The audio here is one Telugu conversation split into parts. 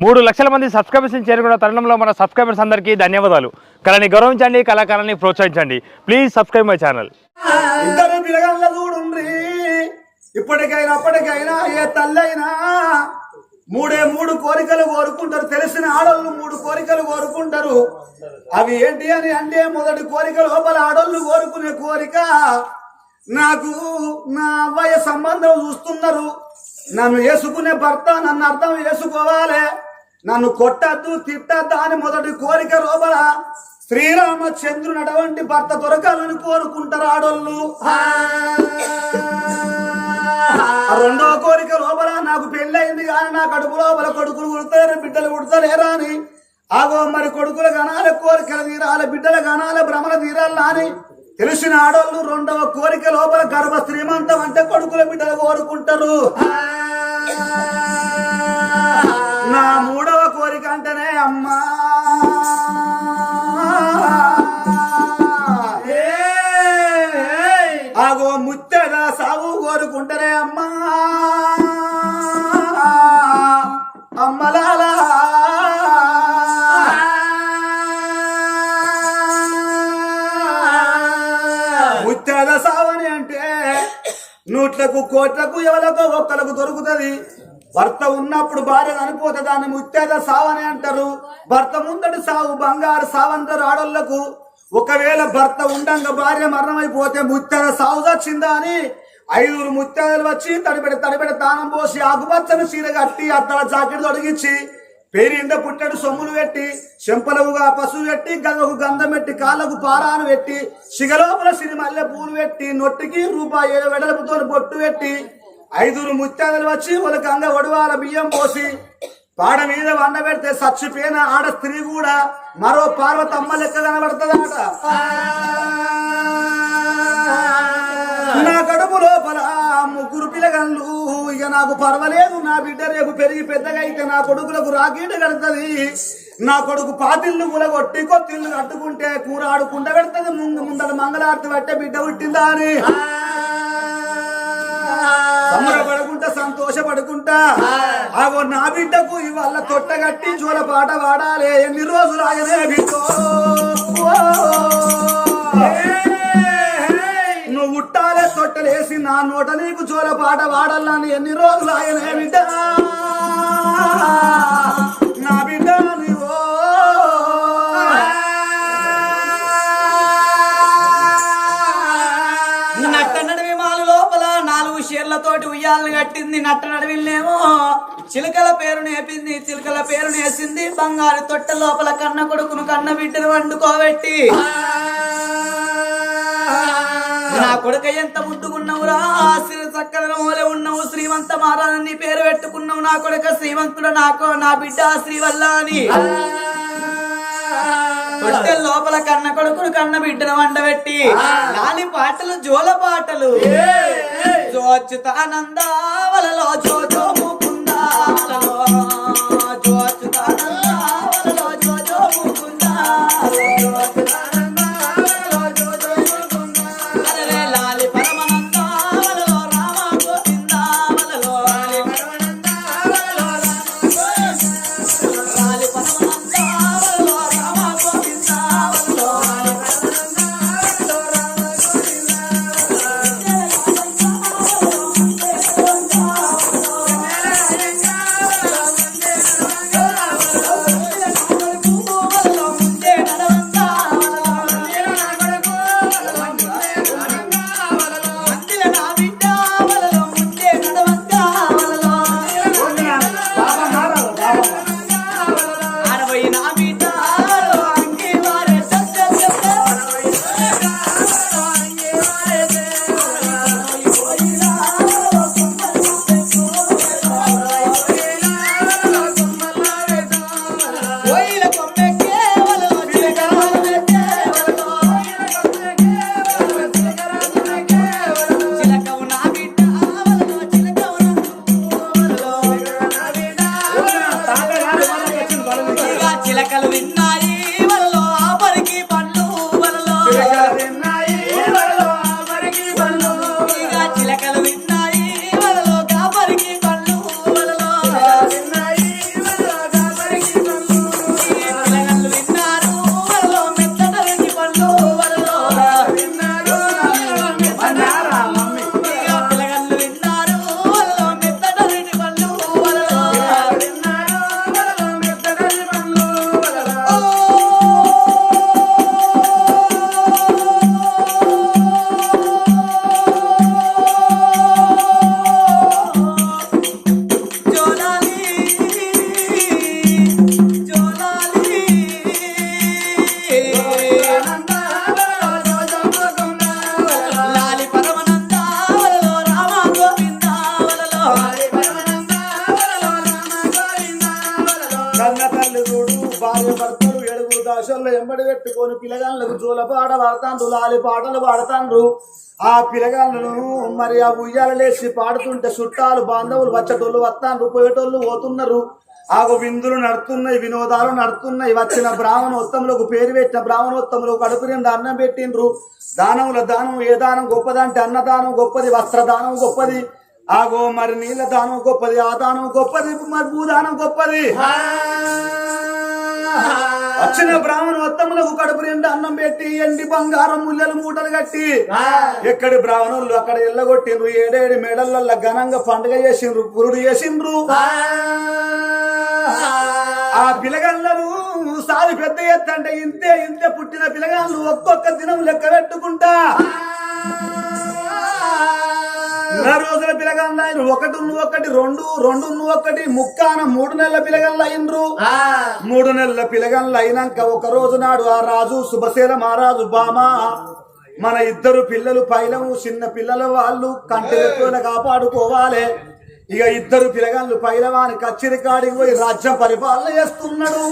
మూడు లక్షల మంది సబ్స్క్రైబర్స్ని చేరుకున్న తరుణంలో మన సబ్స్క్రైబర్స్ అందరికీ ధన్యవాదాలు. కళని గౌరవించండి కళాకారాన్ని ప్రోత్సహించండి. ప్లీజ్ సబ్స్క్రైబ్ మై ఛానల్ ఇప్పటికైనా అప్పటికైనా ఏ తల్లైనా మూడే మూడు కోరికలు కోరుకుంటారు. తెలిసిన ఆడోళ్ళు మూడు కోరికలు కోరుకుంటారు. అవి ఏంటి అని అంటే మొదటి కోరిక లోపల ఆడోళ్ళు కోరుకునే కోరిక నాకు నా అవ్వయ్య సంబంధం చూస్తున్నారు. నన్ను వేసుకునే భర్త నన్ను అర్థం వేసుకోవాలి నన్ను కొట్టద్దు తిట్టద్దు అని మొదటి కోరిక లోపల శ్రీరామచంద్రుని అటువంటి భర్త దొరకాలని కోరుకుంటారు ఆడోళ్ళు. రెండో కోరిక లోపల నాకు పెళ్ళయింది కానీ నా కడుపు లోపల కొడుకులు కుడతారు బిడ్డలు కుడతలేరా అని. ఆగో మరి కొడుకులు గణాల కోరికలు తీరాలి బిడ్డల గణాల భ్రమల తీరాలా అని తెలిసిన ఆడోళ్ళు రెండవ కోరిక లోపల గర్భ శ్రీమంతం అంటే కొడుకుల బిడ్డలు కోరుకుంటారు. నా మూడవ కోరిక అంటేనే అమ్మా. నూట్లకు కోట్లకు ఎవరికో ఒక్కలకు దొరుకుతది. భర్త ఉన్నప్పుడు భార్య చనిపోతే దాన్ని ముత్తేద సావని అంటారు. భర్త ముందటి సావు బంగారు సావంతరు ఆడోళ్ళకు ఒకవేళ భర్త ఉండంగా భార్య మరణమైపోతే ముత్తేద సావు వచ్చిందా అని ఐదుగురు ముత్తేదలు వచ్చి తడిపెడి తడిపెడి తానం పోసి ఆకుపచ్చని చీర కట్టి అత్తల జాకెట్ తొడిగించి పేరిండ పుట్టడు సొమ్ములు పెట్టి చెంపలవుగా పసుపు పెట్టి గంగకు గంధం పెట్టి కాళ్ళకు పారాను పెట్టి సిగలోపల సిరి మల్లె పూలు పెట్టి నొట్టికి రూపాయి ఏడు బొట్టు పెట్టి ఐదుగురు ముత్యాలు వచ్చి వాళ్ళకి అంగ ఒడవాల బియ్యం పోసి పాడ మీద వండ పెడితే చచ్చిపోయిన ఆడ స్త్రీ కూడా మరో పార్వతమ్మ లెక్క కనబడుతుందన్నమాట నా కడుపు లోపల ముగ్గురు పిల్లగళ్ళు ఇక నాకు పర్వాలేదు నా బిడ్డ రేపు పెరిగి పెద్దగా అయితే నా కొడుకులకు రాకీట కడుతుంది. నా కొడుకు పాతిళ్ళు కొట్టి కొత్తిళ్ళు కట్టుకుంటే కూర ఆడుకుంట పెడుతుంది ముందు ముందర మంగళార్తి పట్టే బిడ్డ పుట్టిందా అని. సంబరపడుకుంటా సంతోషపడుకుంటా. ఆగో నా బిడ్డకు ఇవాళ తొట్టగట్టి జోల పాట పాడాలి. ఎన్ని రోజులు ఆయనే బిడ్డ. చుట్టాలే తొట్టలేసి నా నోట నీకు జోల పాట పాడాలని ఎన్ని రోజులు ఆయనే బిడ్డ? నా బిడ్డ నీవో? నట్ట నడివి మాలు లోపల నాలుగు షేర్లతోటి ఉయ్యాలను కట్టింది నట్ట నడివిల్లేమో చిలుకల పేరు నేపింది చిలకల పేరు నేసింది బంగారు తొట్ట లోపల కన్న కొడుకును కన్న బిడ్డను వండుకోబెట్టి. నా కొడుక ఎంత ముద్దుకున్నావురా సిరి చక్కదన మూలే ఉన్నావు. శ్రీమంత మహారాజు పేరు పెట్టుకున్నావు. నా కొడుక శ్రీమంతుడు నాకు నా బిడ్డ శ్రీవల్ల అని కొట్టే లోపల కన్న కొడుకును కన్న బిడ్డను వండబెట్టి నాని పాటలు జోల పాటలు. జోచుతానందావలలో జోజో ముకుందా జోచుతా పాట పాడతాండ్రు లాలి పాటలు పాడతాండ్రు. ఆ పిల్లగాళ్ళను మరి ఆ ఉయ్యాలలేసి పాడుతుంటే చుట్టాలు బాంధవులు వచ్చేటోళ్ళు వస్తాండ్రు పోయేటోళ్ళు పోతున్నారు. ఆగు విందులు నడుతున్నాయి వినోదాలు నడుతున్నాయి. వచ్చిన బ్రాహ్మణోత్తములకు పేరు పెట్టిన బ్రాహ్మణోత్తములకు కడుపు నిండా అన్నం పెట్టిండ్రు. దానముల దానం ఏ దానం గొప్పదంటే అన్నదానం గొప్పది వస్త్రదానం గొప్పది. ఆగో మరి నీళ్ళ దానం గొప్పది ఆ దానం గొప్పది మరి భూదానం గొప్పది. వచ్చిన బ్రాహ్మణోత్తములకు కడుపు నిండా అన్నం పెట్టి ఎండి బంగారం ముల్లెలు మూటలు కట్టి. ఎక్కడి బ్రాహ్మణులు అక్కడ ఎల్లగొట్టిండ్రు ఏడేడు మేడలల్ల ఘనంగా పండుగ చేసిండ్రు పురుడు చేసిండ్రు. ఆ పిలగళ్ళను సారి పెద్ద ఎత్తు అంటే ఇంతే ఇంతే పుట్టిన పిలగాళ్ళు ఒక్కొక్క దినం లెక్క పెట్టుకుంటా. నెల రోజుల పిలగళ్ళు అయిన ఒకటి ఒకటి రెండు రెండు ఒకటి ముక్కాన మూడు నెలల పిలగళ్ళు అయినరు మూడు నెలల పిలగళ్ళు అయినాక ఒక రోజు నాడు ఆ రాజు సుభసేన మహారాజు బామా మన ఇద్దరు పిల్లలు పైలము చిన్న పిల్లల వాళ్ళు కంటి రెప్పల కాపాడుకోవాలి. ఇక ఇద్దరు పిలగాళ్ళు పైలవాని కచ్చిరి కాడికి పోయి రాజ్యం పరిపాలన చేస్తున్నాడు.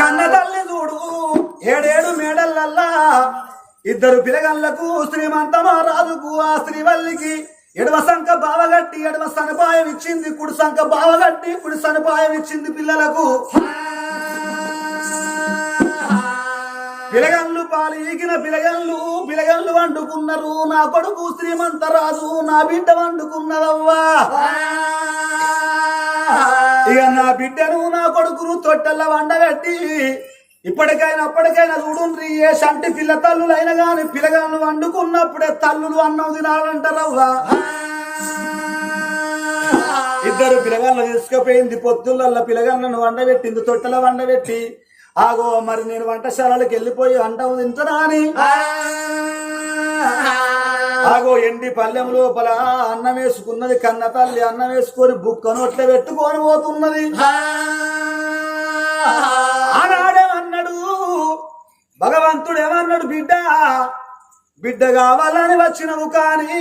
కన్న తల్లి చూడు ఏడేడు మేడలల్లా ఇద్దరు పిలగళ్ళకు శ్రీమంతమా రాజుకు ఆ శ్రీవల్లికి ఎడవ సంఖ బావగట్టి ఎడమ సనపాయం ఇచ్చింది కుడి సంఖ బావగట్టి కుడి సనపాయం ఇచ్చింది పిల్లలకు. పిలగళ్ళు పాలు ఈగిన పిలగళ్ళు పిలగళ్ళు వండుకున్నారు. నా కొడుకు శ్రీమంత రాజు నా బిడ్డ వండుకున్నదవ్వా. ఇక నా బిడ్డను నా కొడుకును తొట్టెల్ల వండగట్టి ఇప్పటికైనా అప్పటికైనా చూడుండ్రి ఏ సంటి పిల్ల తల్లులైనా కానీ పిల్లగాళ్ళు వండుకున్నప్పుడే తల్లులు అన్నం తినాలంటారవ్వా ఇద్దరు పిల్లగాళ్ళ తీసుకుపోయింది పొద్దుల్ల పిల్లగాళ్ళను వండబెట్టింది తొట్టెల వండబెట్టి. ఆగో మరి నేను వంటశాలకి వెళ్ళిపోయి అంటం తింటున్నా అని. ఆగో ఎండి పల్లెం లోపల అన్నం వేసుకున్నది కన్న తల్లి అన్నం వేసుకొని బుక్క నోట్ల పెట్టుకొని పోతున్నది. బిడ్డ. బిడ్డ కావాలని వచ్చినవు కానీ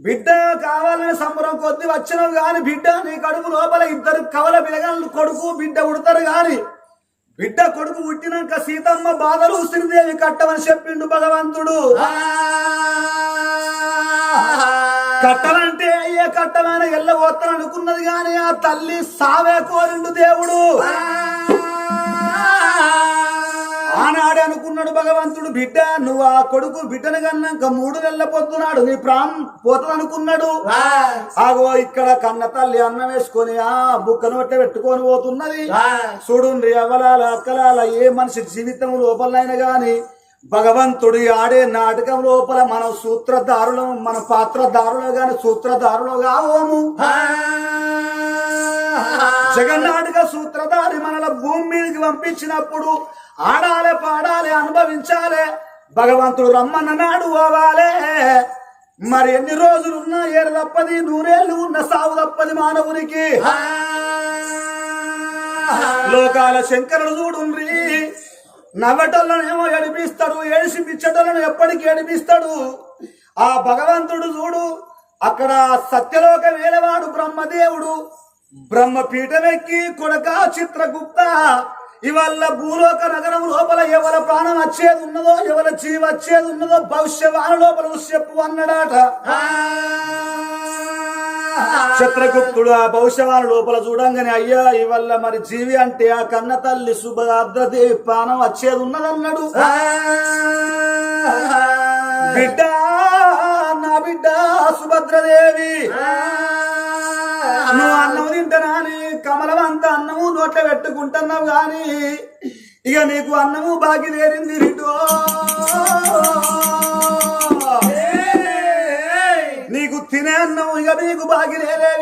బిడ్డ కావాలని సంబరం కొద్ది వచ్చినవు కానీ బిడ్డ నీ కడుపు లోపల ఇద్దరు కవల పిలగలు కొడుకు బిడ్డ ఉడతారు కానీ బిడ్డ కొడుకు పుట్టినాక సీతమ్మ బాధలు శ్రీదేవి కట్టమని చెప్పిండు భగవంతుడు. కట్టమంటే అయ్యే కట్టమైన ఎల్ల అనుకున్నది కాని ఆ తల్లి సావే కోరిండు దేవుడు. ఆనాడే అనుకున్నాడు భగవంతుడు బిడ్డ నువ్వు ఆ కొడుకు బిడ్డను కన్నాక మూడు నెలల పొద్దునాడు నీ ప్రాణం పోతుందనుకున్నాడు ఆగో ఇక్కడ కన్న తల్లి అన్నం వేసుకొని ఆ బుక్క నోట పెట్టుకొని పోతున్నది. చూడుండ్రి అవలాల అక్కలాల ఏ మనిషి జీవితం లోపలైనా గాని భగవంతుడు ఆడే నాటకం లోపల మనం సూత్రధారులం మన పాత్రధారులు గాని సూత్రధారులు కావోము జగన్నాటక సూత్రధారి మనల భూమి మీదకి పంపించినప్పుడు ఆడాలి పాడాలి అనుభవించాలి. భగవంతుడు రమ్మన్ననాడు పోవాలే. మరి ఎన్ని రోజులు ఉన్నా ఏడు తప్పది నూరేళ్ళు ఉన్న సాగు తప్పది మానవునికి. లోకాల శంకరుడు చూడుండ్రి. నవ్వటోళ్ళనేమో ఏడిపిస్తాడు ఏడిసి పిచ్చటోళ్ళను ఎప్పటికీ ఏడిపిస్తాడు. ఆ భగవంతుడు చూడు అక్కడ సత్యలోక వేలవాడు బ్రహ్మదేవుడు. బ్రహ్మ పీఠమెక్కి కొడక చిత్రగుప్త. ఇవల్ల భూలోక నగరం లోపల ఎవరి ప్రాణం వచ్చేది ఉన్నదో ఎవరి జీవి వచ్చేది ఉన్నదో భవిష్యవాణి లోపల చెప్పు అన్నాడట. చిత్రగుప్తుడు ఆ భవిష్యవాణి లోపల చూడంగానే అయ్యా ఇవల్ల మరి జీవి అంటే ఆ కన్న తల్లి సుభద్రదేవి ప్రాణం వచ్చేది ఉన్నదన్నాడు బిడ్డ నా బిడ్డ సుభద్రదేవి నువ్వు అన్నం తింటానని కమలమంతా అన్నము నోట్ల పెట్టుకుంటున్నావు గాని ఇక నీకు అన్నము బాగి తేరింది రిటో నీకు తినే అన్నం ఇక నీకు బాగి లేలే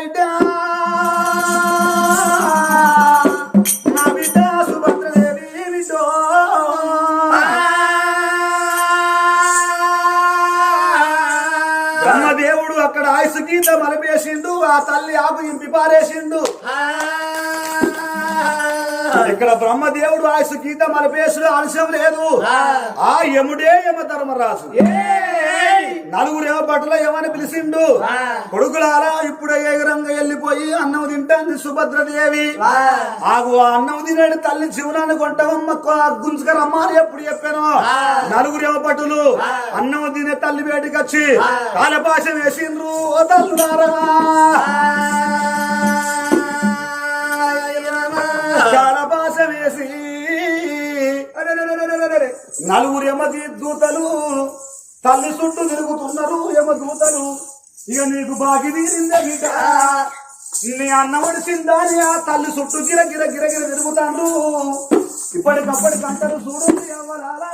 తల్లి ఆకు ఇంపి పారేసిండు. ఇక్కడ బ్రహ్మదేవుడు ఆయుసు గీత మలిపేసుడు ఆలస్యం లేదు. ఆ. యముడే యమ ధర్మరాజు నలుగురేమో బట్టలు ఏమని పిలిచిండు? కొడుకులారా ఇప్పుడు ఏగరంగా వెళ్ళిపోయి అన్నం తింటాంది సుభద్రదేవి. ఆగు ఆ అన్నం తినేడు తల్లి శివనాన్ని కొంటామమ్మ గుంజుకరమ్మ అని ఎప్పుడు చెప్పాను? నలుగురేమో భటులు అన్నం తినే తల్లి బయటికి వచ్చి కాలపాశ వేసిండ్రు ఓ తల్లులారా కాలపాశ వేసి నలుగురు యమది దూతలు తల్లి చుట్టూ తిరుగుతున్నారు యమదూతలు. ఇక నీకు బాగి తీరిందే బిడ్డ. నీ అన్న వడిసిందా ఆ తల్లి చుట్టూ గిర గిర గిర గిర తిరుగుతాను ఇప్పటికప్పటికి అంటారు చూడండి అవ్వలారా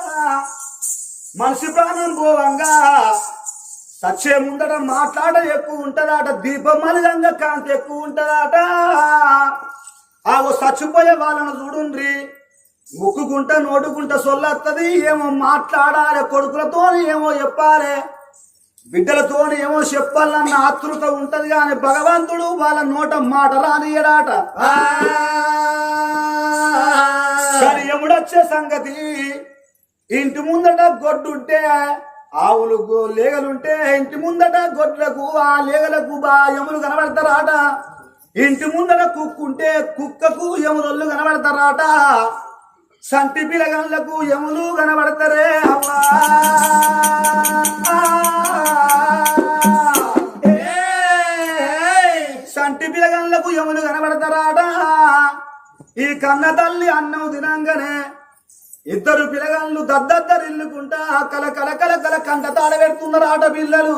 మనిషి ప్రాణం పోవంగా సచ్చే ముందట మాట్లాడ ఎక్కువ ఉంటదాట దీపం మలిదంగా కాంతి ఎక్కువ ఉంటదాట. ఆ ఓ చచ్చిపోయే వాళ్ళను చూడుండ్రి. ముక్కుకుంటా నోటుకుంటా సొల్లత్తది ఏమో మాట్లాడాలి కొడుకులతో ఏమో చెప్పాలి. బిడ్డలతో ఏమో చెప్పాలన్న ఆతృత ఉంటది కానీ భగవంతుడు వాళ్ళ నోట మాట రానియడాట. కానీ ఎముడొచ్చే సంగతి. ఇంటి ముందట గొడ్డుంటే ఆవులు గో- లేగలుంటే ఇంటి ముందట గొడ్లకు ఆ లేగలకు బా ఎములు కనబడతారాట. ఇంటి ముందట కుక్కుంటే కుక్కకు ఎములొల్లు కనబడతారాట. సంటి పిలగన్లకు ఎములు కనబడతారే అవ్వా సంటి పిలగన్లకు ఎములు కనబడతారాట. ఈ కన్న తల్లి అన్నం తినంగానే ఇద్దరు పిల్లగాళ్ళు దద్దద్దరిల్లుకుంటా కల కల కల కల కంట తాడ పెడుతున్నారు ఆట పిల్లలు.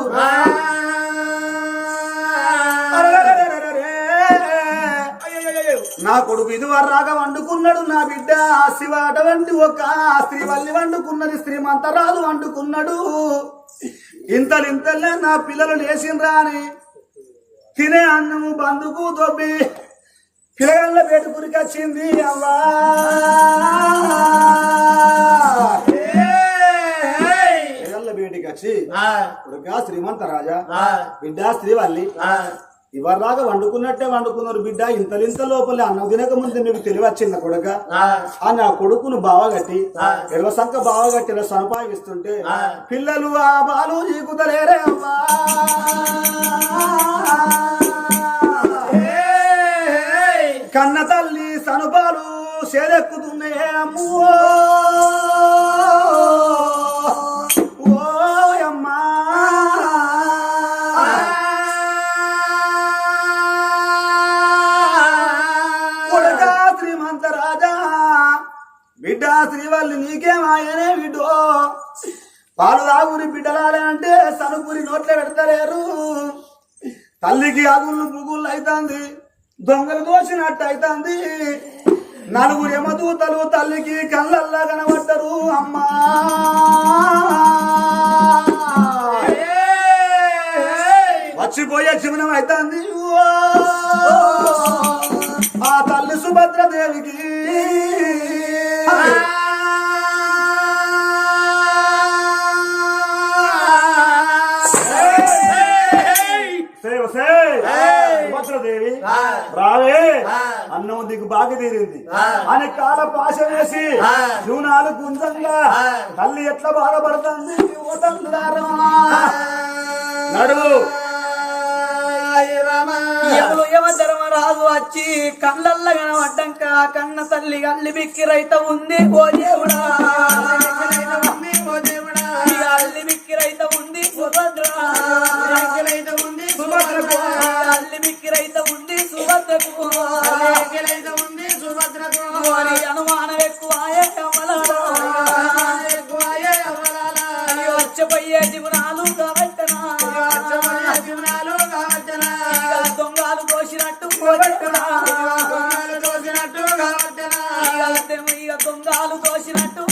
నా కొడుకు ఇది రాగా వండుకున్నాడు నా బిడ్డ. శివ అటువంటి ఒక స్త్రీ వల్లి వండుకున్నది శ్రీమంతరాలు వండుకున్నాడు. ఇంతలింతలే నా పిల్లలు లేచిండ్రా అని తినే అన్నము బందుకు దొబ్బి పిల్లగాళ్ళ వేటుకురికి వచ్చింది అవ్వా. పిల్లగాళ్ళ బేటికి వచ్చి కొడుక శ్రీమంత రాజా బిడ్డ శ్రీవల్లి ఇవర్లాగా వండుకున్నట్టే వండుకున్నారు బిడ్డ. ఇంతలింత లోపల అన్నం తినక ముందు మీకు తెలివి వచ్చింది కొడుక? ఆ. నా కొడుకును బావగట్టి ఎడవ సంక బావగట్టి సనపాయిస్తుంటే పిల్లలు ఆ బాలు చీకుతలేరే అమ్మా. కన్న తల్లి సనుపాలు సేదెక్కుతున్నాయే అమ్మో. వాళ్ళు నీకేం ఆయనే బిడ్డో పాలు రాగురి బిడ్డలాలే అంటే సనుగురి నోట్లో పెడతలేరు. తల్లికి అగుళ్ళు పుగుళ్ళు అవుతుంది దొంగలు దోచినట్టు అవుతుంది నలుగురు యమదూతలు తల్లికి కళ్ళల్లా కనబడ్డరు అమ్మా! వచ్చిపోయే జీవనం అవుతుంది ఆ తల్లి సుభద్రదేవికి సుభద్రదేవి రావే. అన్నం దిగు బాగా తీరింది అని కాల పాశ వేసి జూనాలు గుంజంగా తల్లి ఎట్లా బాధపడుతుంది. నడువు ధర్మరాజు వచ్చి కళ్ళల్ల కనబడ్డంక కన్న తల్లి గల్లి బిక్కి రైత ఉంది ఓ దేవుడా. అల్లి బిక్కి రైత ఉంది సుభద్ర. సుభద్రకు అల్లి బిక్కి రైత ఉంది సుభద్రకు. వారి అనుమానం ఎక్కువాయే అమలారా? వచ్చపోయే జీవనాలు కాబట్టనా ఇక దొంగలు దోసినట్టు పోగొట్టునా ఇక దొంగలు దోసినట్టు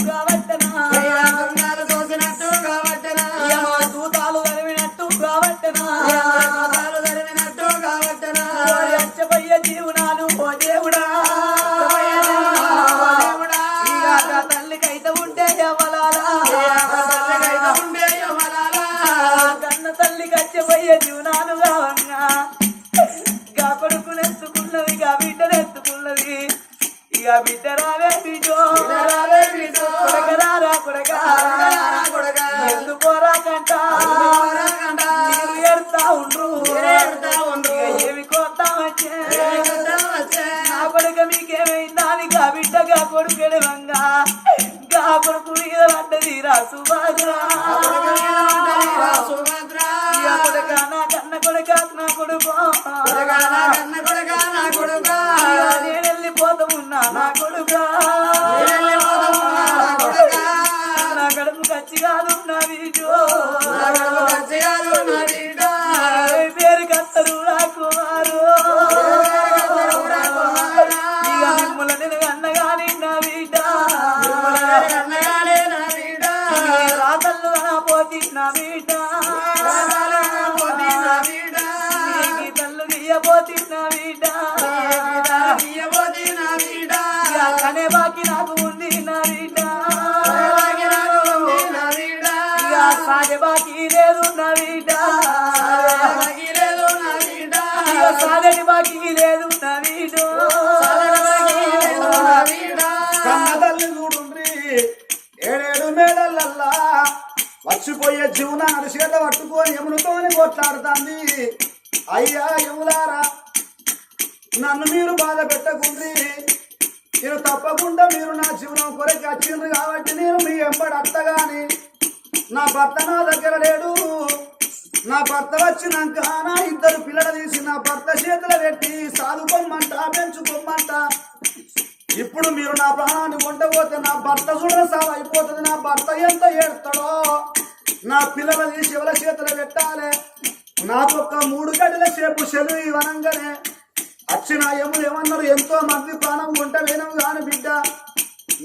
కడుపు ఉన్నది జో పట్టుకొని యమునితోని కొట్లాడుతుంది. అయ్యా యములారా నన్ను మీరు బాధ పెట్టకుండ్రి. నేను తప్పకుండా మీరు నా జీవనం కొరకు వచ్చిండ్రు కాబట్టి నేను మీ ఎంబడి అత్తగాని. నా భర్త నా దగ్గర లేడు. నా భర్త వచ్చినాక నా ఇద్దరు పిల్లలు తీసి నా భర్త చేతులు పెట్టి సాదుకోమంట పెంచుకోమంట ఇప్పుడు మీరు నా ప్రాణాన్ని కొంటపోతే నా భర్త చూడ సాగు అయిపోతుంది. నా భర్త ఎంత ఏడుతాడో. నా పిల్లల తీసి ఎవరి చేతులు పెట్టాలి? నాకు ఒక మూడు గడిల సేపు సెలవు ఇవ్వనంగానే. వచ్చిన యములు ఏమన్నారు? ఎంతో మంది ప్రాణం కొంట వేనవు కాని బిడ్డ.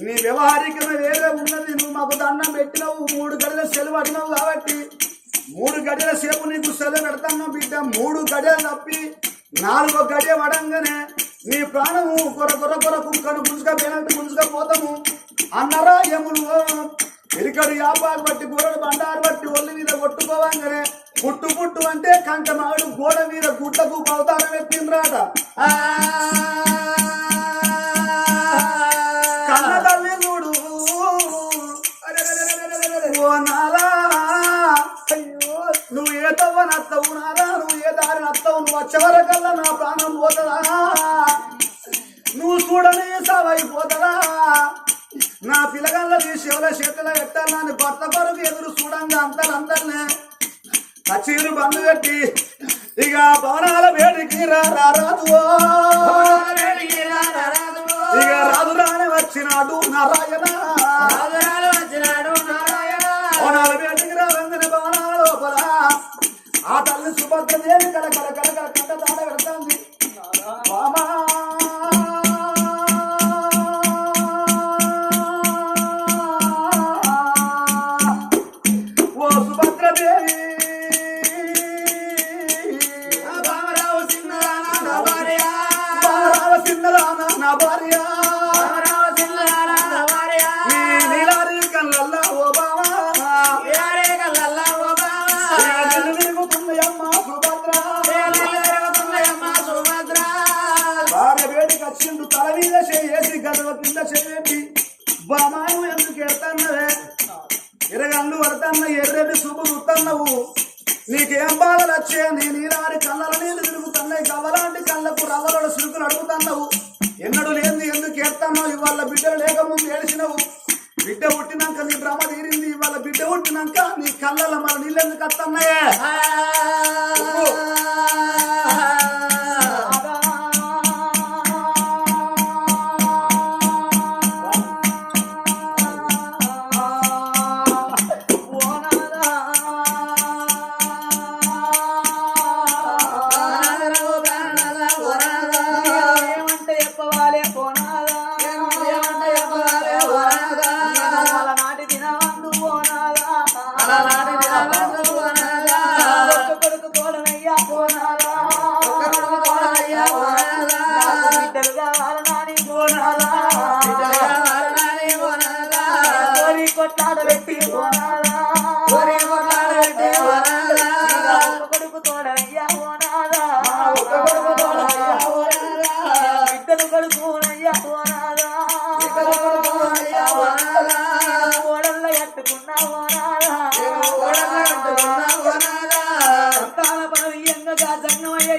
నీ వ్యవహారికమే వేరే ఉన్నది. నువ్వు మాకు దండం పెట్టినవు. మూడు గడిల సెలవు అడిగినావు కాబట్టి. మూడు గడిల సేపు నీకు సెలవు పెడతాను బిడ్డ. మూడు గడియలు తప్పి నాలుగో గడియ పడంగానే నీ ప్రాణము కొర కొర కొర కుక్కను గుంజుకపోయినట్టు గుంజుకపోతాము అన్నారా యములు ఎరికడు యాపాలు బట్టి గొర్రెలు బండారు బట్టి పుట్టు పుట్టు అంటే కంటమాడు గోడ మీద గుడ్లకు అవతారం ఎత్తిండ్రాట ఆ. Community 哎哎。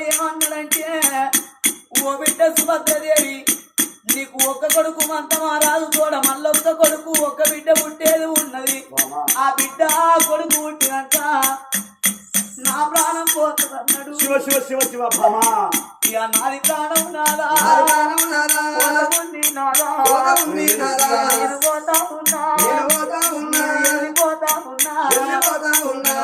ఏమన్నాడంటే ఓ బిడ్డ సుభద్రదేవి నీకు ఒక్క కొడుకు మంతమా రాదు తోడ మళ్ళొక్క కొడుకు ఒక్క బిడ్డ పుట్టేది ఉన్నది ఆ బిడ్డ ఆ కొడుకు పుట్టినాక నా ప్రాణం పోతుందన్నాడు. శివ శివ శివ శివ భామా. నాది ప్రాణం నాదా ప్రాణం నాదా. పోతముంది నాదా పోతముంది నాదా. నేను పోతా ఉన్నా నేను పోతా ఉన్నా. వెళ్ళిపోతా ఉన్నా ఉన్నా.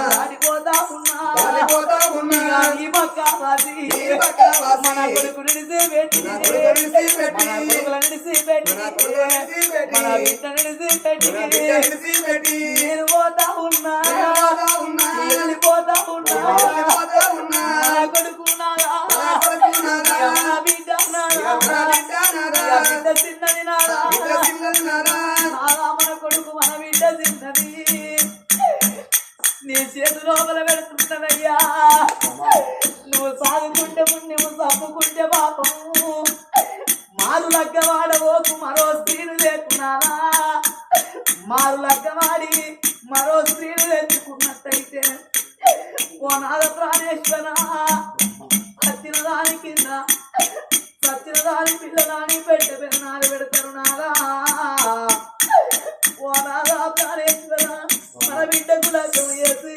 ఉన్నా ఉన్నా. ఈ వాసి ఈ వాసి. మన కొడుకు నిడిసి పెట్టి మన కొడుకు నిడిసి పెట్టి. మన కొడుకుల నిడిసి పెట్టి మన కొడుకుల నిడిసి పెట్టి. మన బిడ్డ నిడిసి పెట్టి నా బిడ్డ విడిచి పెట్టి. నేను పోతా ఉన్నా నేను పోతా ఉన్నా. వెళ్ళిపోతా ఉన్నా వెళ్ళిపోతా ఉన్నా. మన కొడుకు మన బిడ్డ చిన్నది నీ చేతి లోపల పెడుతున్నదయ్యా నువ్వు సాగుకుంటే పుణ్యము తప్పుకుంటే పాపము మారు లగ్గవాడవోకు మరో స్త్రీలు లేకున్నారా? మారు లగ్గవాడి మరో స్త్రీలు తెచ్చుకున్నట్టయితే ఓ నాద ప్రాణేశ్వర సత్చిన దాని కింద సత్చిన పిల్లదాని పెట్ట పిల్లనాలు పెడతారు నాదా ఓ నాదా ప్రాణేశ్వర మన బిడ్డకు లగ్గం చేసి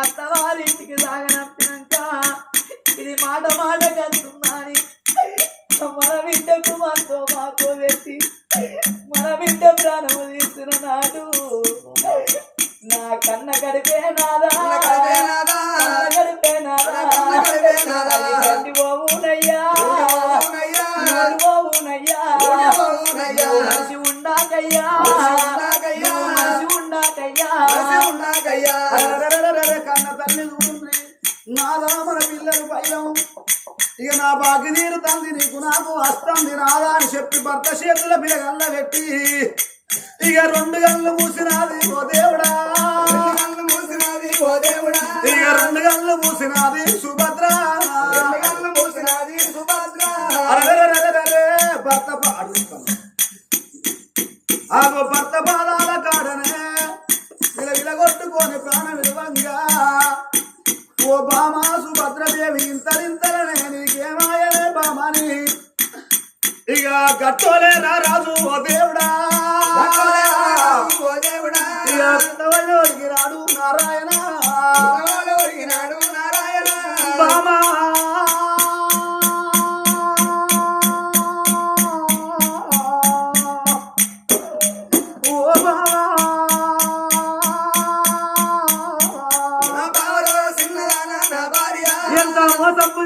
అత్తవారింటికి సాగనప్పినాక ఇది మాట మాట కలుతున్నాని మన బిడ్డకు మాతో మాతో పెట్టి మన బిడ్డ ప్రాణము తీసిన నాడు నా కన్న కడిపే నాదా. భయం ఇక నా బాకి తీరుతుంది నీకు నాకు వస్తుంది నాదా అని చెప్పి భర్త చేతుల పిల్లగల్ల పెట్టి ఇక రెండు గళ్ళు మూసినాది ఓ దేవుడా కళ్ళు మూసినది ఓ దేవుడా. ఇక రెండు గళ్ళు మూసినాది సుభద్ర కళ్ళు మూసినది సుభద్ర. అరెరెరెరెరెరె భర్త పా- అడుగుతాను. ఆగో భర్త పాదాల కాడనే విల విలగొట్టుకొని ప్రాణ విలువంగా ఓ బామా సుభద్రదేవి ఇంతరింతలనే నీకేమాయలే బామని ఇక గట్టోలే రా రాజు ఓ దేవుడా ఓ దేవుడా. ఇక గట్టవయ్యోడికి రాడు నారాయణ నారాయణ. బామా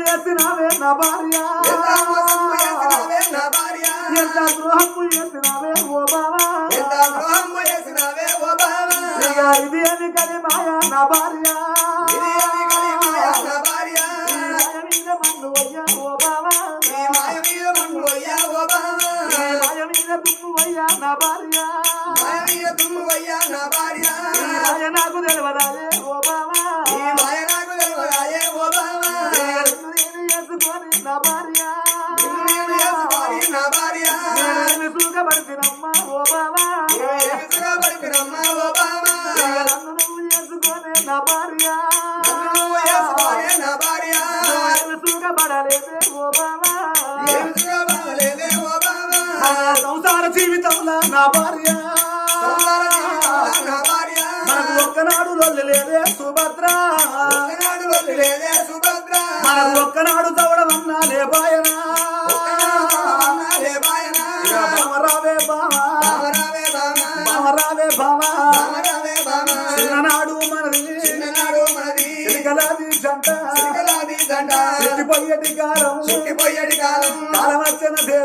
చేసినావే నా భార్య ఎంత ద్రోహము చేసినవే చేసినావే ఓ బావా ఇది అని కలి మాయా నా భార్య నా భార్య. ఈ మన్ను అయ్యా ఓ బావా మాయ మీద మన్ను అయ్యా ఓ మాయ మీద అయ్యా నా భార్య మాయ మీద అయ్యా నా భార్య.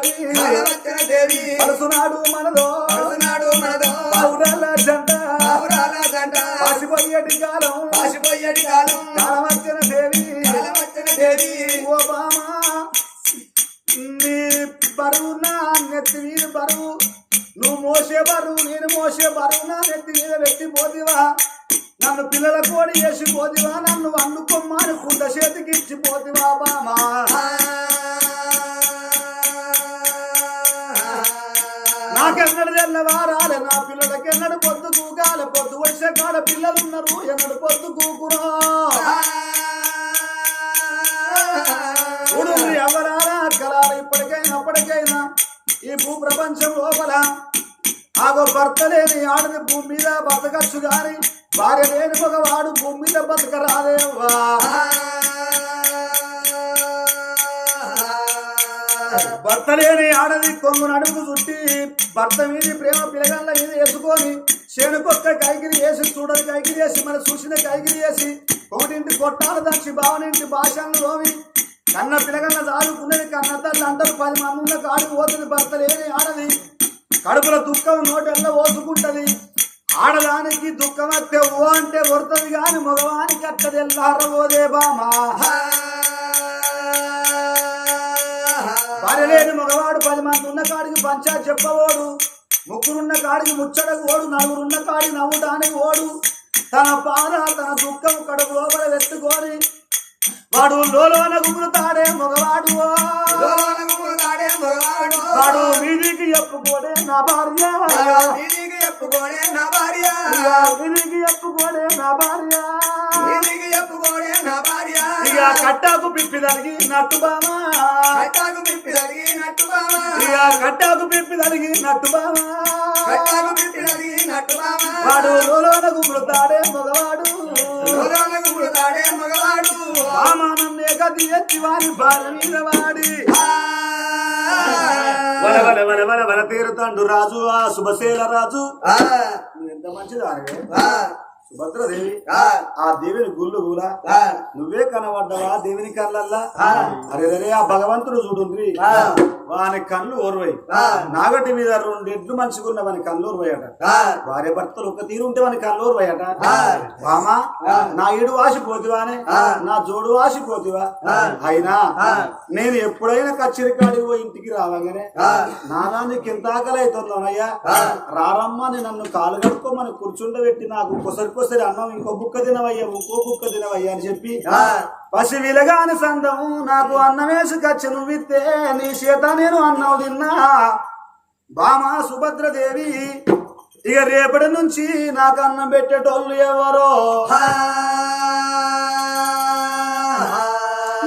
కాలవచ్చన దేవి పలుసునాడు మనదో పలుసునాడు మనదో పౌరాల జంట. పావురాల దండ పాసిపోయేటి కాలం. పాసిపోయేటి కాలం. కాలవచ్చన దేవి కాలవచ్చన దేవి ఓ బామా నీ బరువు నా నెత్తి మీద బరువు. నువ్వు మోసే బరువు నేను మోసే బరువు నా నెత్తి మీద పెట్టి పోతివా. నన్ను పిల్లల కోడి వేసి పోతివా. నన్ను వండుకొమ్మని కుండ చేతికి ఇచ్చి పోతివా బామా. పొద్దు పిల్లలున్నారు పిల్లలు ఉన్నారు ఎన్నడు పొద్దు కూకురా. చూడు ఎవరారా అక్కలారా ఇప్పటికైనా అప్పటికైనా ఈ భూ ప్రపంచం లోపల. ఆగో భర్త లేని ఆడది భూమి మీద బతకచ్చు గాని భార్య లేని మగవాడు భూమి మీద బతక రాదేవా భర్త లేని ఆడది కొంగు నడుపు చుట్టి భర్త మీద ప్రేమ పిలగల్ల మీద వేసుకొని చేనుకొక్క కైకిరి వేసి చూడని కైకిరి వేసి మన చూసిన కైకిరి వేసి ఒకటింటి కొట్టాలు దాచి బావనింటి భాషలను రోమి. కన్న పిలగన్న దాడుకున్నది కన్న తల్లి అంటారు పది మంది ఉన్న కాడికి పోతుంది భర్త లేని ఆడది. కడుపుల దుఃఖం నోటెల్ల ఓసుకుంటది. ఆడదానికి దుఃఖం అత్తే ఓ అంటే వరుతుంది కాని మగవానికి అత్తది ఎల్లారబోదే బామా. భార్య లేని మగవాడు పది మంది ఉన్న కాడికి పంచా చెప్పవోడు ముగ్గురున్న కాడికి ముచ్చడకు ఓడు నలుగురున్న కాడికి నవ్వుటానికి ఓడు. తన బాధ తన దుఃఖం కడుపు లోపల వెతుకొని వాడు లోలోన గుగురుతాడే మగవాడు. వాడు వీధికి చెప్పుకోడే నా భార్య. వీధికి చెప్పుకోడే నా భార్య. వీధికి చెప్పుకోడే నా భార్య. వీధికి చెప్పుకోడే నా భార్య. ఇక కట్టాకు పిప్పి తలిగి నట్టు బామా కట్టాకు పిప్పి తగిలినట్టు బావ. ఇక కట్టాకు పిప్పి తలిగి నట్టు బామా కట్టాకు పిప్పి తగిలినట్టు బావ. వాడు లోలోన గుగురుతాడే మగవాడు. లోనగుముతాడే మగవాడు. రామానందే గది ఎత్తి వారి భార్య మీద వాడి. ఆ. వల తీరుతండు రాజు ఆ శుభశీల రాజు. నువ్వు ఎంత మంచిది ఆనవే ఆ. దేవిని గుళ్ళు కూడా. నువ్వే కనబడ్డావా దేవుని కళ్ళల్లా. అరే అరే ఆ భగవంతుడు చూడుండ్రి ఆ. వాని కళ్ళు ఓర్వై ఆ. నాగటి మీద రెండు ఎడ్లు మంచిగున్న వాని కళ్ళు ఓర్వయట. భార్య భర్తలు ఒక తీరు ఉంటే వాని కళ్ళు ఓర్వయట. బామా. నా ఏడు వాసిపోతివానే ఆ. నా జోడు వాసిపోతివా. అయినా. నేను ఎప్పుడైనా కచ్చిరి కాడికి పోయి ఇంటికి రావగానే ఆ. నానా నీకు ఎంత ఆకలి అవుతుందోనయ్యా. రారమ్మని నన్ను కాలు కడుక్కోమని కూర్చుండబెట్టి నాకు కొసరి కొసరి అన్నం ఇంకో బుక్క తినవయ్యా ఇంకో బుక్క తినవయ్యా అని చెప్పి. పసి విలగాని సందము నాకు అన్నమేసి కచ్చి నువ్వితే నీ చేత నేను అన్నం తిన్నా బామా సుభద్రదేవి ఇక రేపటి నుంచి నాకు అన్నం పెట్టేటోళ్ళు ఎవరో.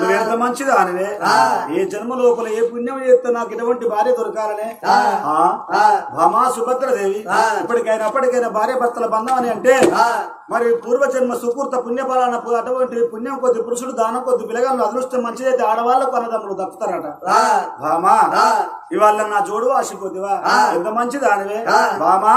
నువ్వు ఎంత మంచిదా అనివే ఏ జన్మ లోపల ఏ పుణ్యం చేస్తే నాకు ఇటువంటి భార్య దొరకాలనే. భామా సుభద్రదేవి. ఇప్పటికైనా అప్పటికైనా భార్య భర్తల బంధం అని అంటే ఆ. మరి పూర్వజన్మ సుకృత పుణ్యఫలాన అటువంటి పుణ్యం కొద్ది పురుషుడు దానం కొద్ది పిల్లగాళ్ళు అదృష్టం మంచిదైతే ఆడవాళ్ళకు అన్నదమ్ముడు దక్కుతారట ఆ. భామా. ఇవాళ నా జోడు ఆశపోతివా ఆ. ఎంత మంచిది ఆనవే ఆ. భామా.